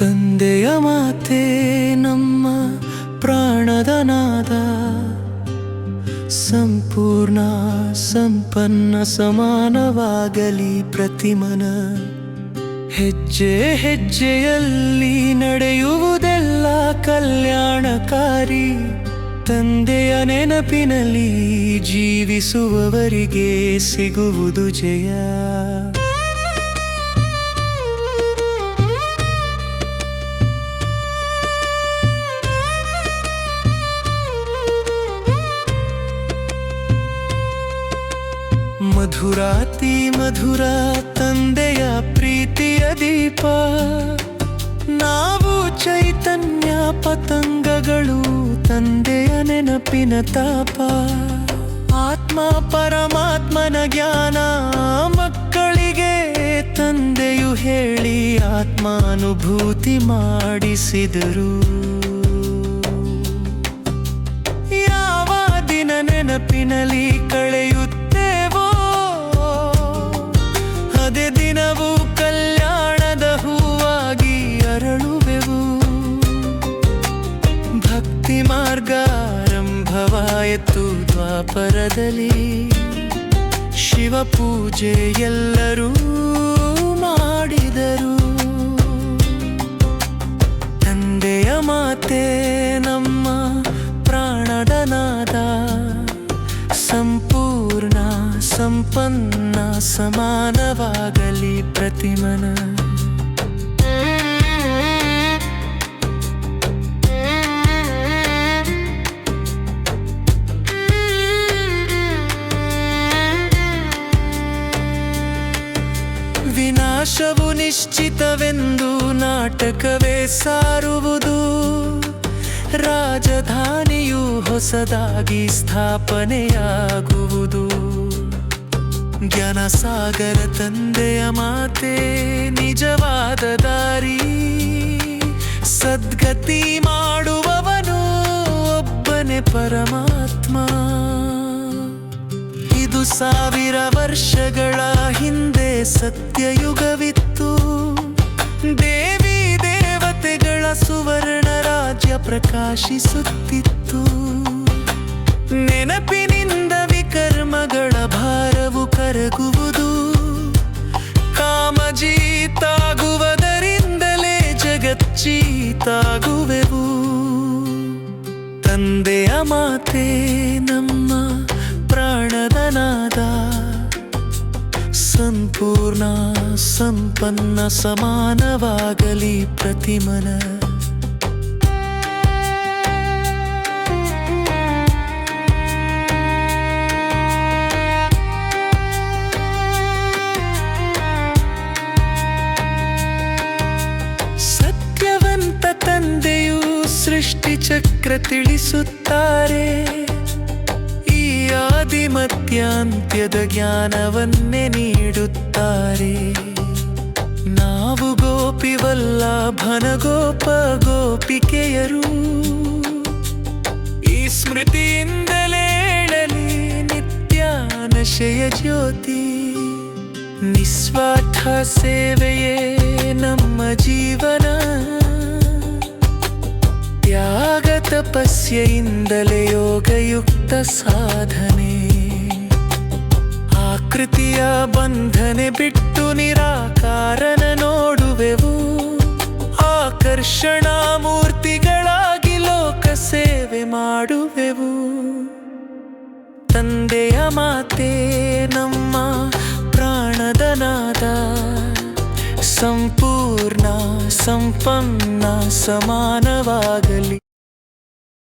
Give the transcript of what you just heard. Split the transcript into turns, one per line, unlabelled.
ತಂದೆಯ ಮಾತೇ ನಮ್ಮ ಪ್ರಾಣದನಾದ ಸಂಪೂರ್ಣ ಸಂಪನ್ನ ಸಮಾನವಾಗಲಿ ಪ್ರತಿಮನ. ಹೆಜ್ಜೆ ಹೆಜ್ಜೆಯಲ್ಲಿ ನಡೆಯುವುದೆಲ್ಲ ಕಲ್ಯಾಣಕಾರಿ. ತಂದೆಯ ನೆನಪಿನಲ್ಲಿ ಜೀವಿಸುವವರಿಗೆ ಸಿಗುವುದು ಜಯ. ಮಧುರಾತಿ ಮಧುರ ತಂದೆಯ ಪ್ರೀತಿಯ ದೀಪ. ನಾವು ಚೈತನ್ಯ ಪತಂಗಗಳು ತಂದೆಯ ನೆನಪಿನ ತಾಪ. ಆತ್ಮ ಪರಮಾತ್ಮನ ಜ್ಞಾನ ಮಕ್ಕಳಿಗೆ ತಂದೆಯು ಹೇಳಿ ಆತ್ಮಾನುಭೂತಿ ಮಾಡಿಸಿದರು. ಯಾವ ದಿನ ನೆನಪಿನಲ್ಲಿ ಆರಂಭವಾಯಿತು ದ್ವಾಪರದಲ್ಲಿ ಶಿವ ಪೂಜೆ ಎಲ್ಲರೂ ಮಾಡಿದರು. ತಂದೆಯ ಮಾತೆ ನಮ್ಮ ಪ್ರಾಣದ ನಾದ, ಸಂಪೂರ್ಣ ಸಂಪನ್ನ ಸಮಾನವಾಗಲಿ ಪ್ರತಿಮನ. ವಿನಾಶವು ನಿಶ್ಚಿತವೆಂದು ನಾಟಕವೇ ಸಾರುವುದು. ರಾಜಧಾನಿಯು ಹೊಸದಾಗಿ ಸ್ಥಾಪನೆಯಾಗುವುದು. ಜ್ಞಾನಸಾಗರ ತಂದೆಯ ಮಾತೆ ನಿಜವಾದ ದಾರಿ. ಸದ್ಗತಿ ಮಾಡುವವನು ಒಬ್ಬನೇ ಪರಮಾತ್ಮ. ಇದು ಸಾವಿರ ವರ್ಷಗಳ ಹಿಂದೆ ಸತ್ಯಯುಗವಿತ್ತು. ದೇವಿ ದೇವತೆಗಳ ಸುವರ್ಣ ರಾಜ್ಯ ಪ್ರಕಾಶಿಸುತ್ತಿತ್ತು. ನೆನಪಿನಿಂದ ವಿಕರ್ಮಗಳ ಭಾರವು ಕರಗುವುದು. ಕಾಮಜೀತಾಗುವುದರಿಂದಲೇ ಜಗಚ್ಚೀತಾಗುವೆವು ತಂದೆಯ ಮಾತೆ ನಮ್ಮ ಸಂಪೂರ್ಣ ಸಂಪನ್ನ ಸಮಾನವಾಗಲಿ ಪ್ರತಿಮನ. ಸತ್ಯವಂತ ತಂದೆಯು ಸೃಷ್ಟಿ ಚಕ್ರ ತಿಳಿಸುತ್ತಾರೆ. ಆದಿ ಮಧ್ಯಾಂತ್ಯದ ಜ್ಞಾನವನ್ನೇ ನೀಡುತ್ತಾರೆ. ನಾವು ಗೋಪಿವಲ್ಲ ಭನಗೋಪ ಗೋಪಿಕೆಯರು ಈ ಸ್ಮೃತಿಯಿಂದಲೇಳಲಿ ನಿತ್ಯಾನಶಯ ನಿತ್ಯ ನಶೆಯ ಜ್ಯೋತಿ. ನಿಸ್ವಾರ್ಥ ಸೇವೆಯೇ ನಮ್ಮ ಜೀವನ ತಪಸ್ಯೆಯಿಂದಲೇ ಯೋಗಯುಕ್ತ ಸಾಧನೆ. ಆಕೃತಿಯ ಬಂಧನೆ ಬಿಟ್ಟು ನಿರಾಕಾರನ ನೋಡುವೆವು. ಆಕರ್ಷಣಾ ಮೂರ್ತಿಗಳಾಗಿ ಲೋಕ ಸೇವೆ ಮಾಡುವೆವು. ತಂದೆಯ ಮಾತೆ ನಮ್ಮ ಪ್ರಾಣದನಾದ ಸಂಪೂರ್ಣ, ಸಂಪನ್ನ, ಸಮಾನವಾಗಲಿ.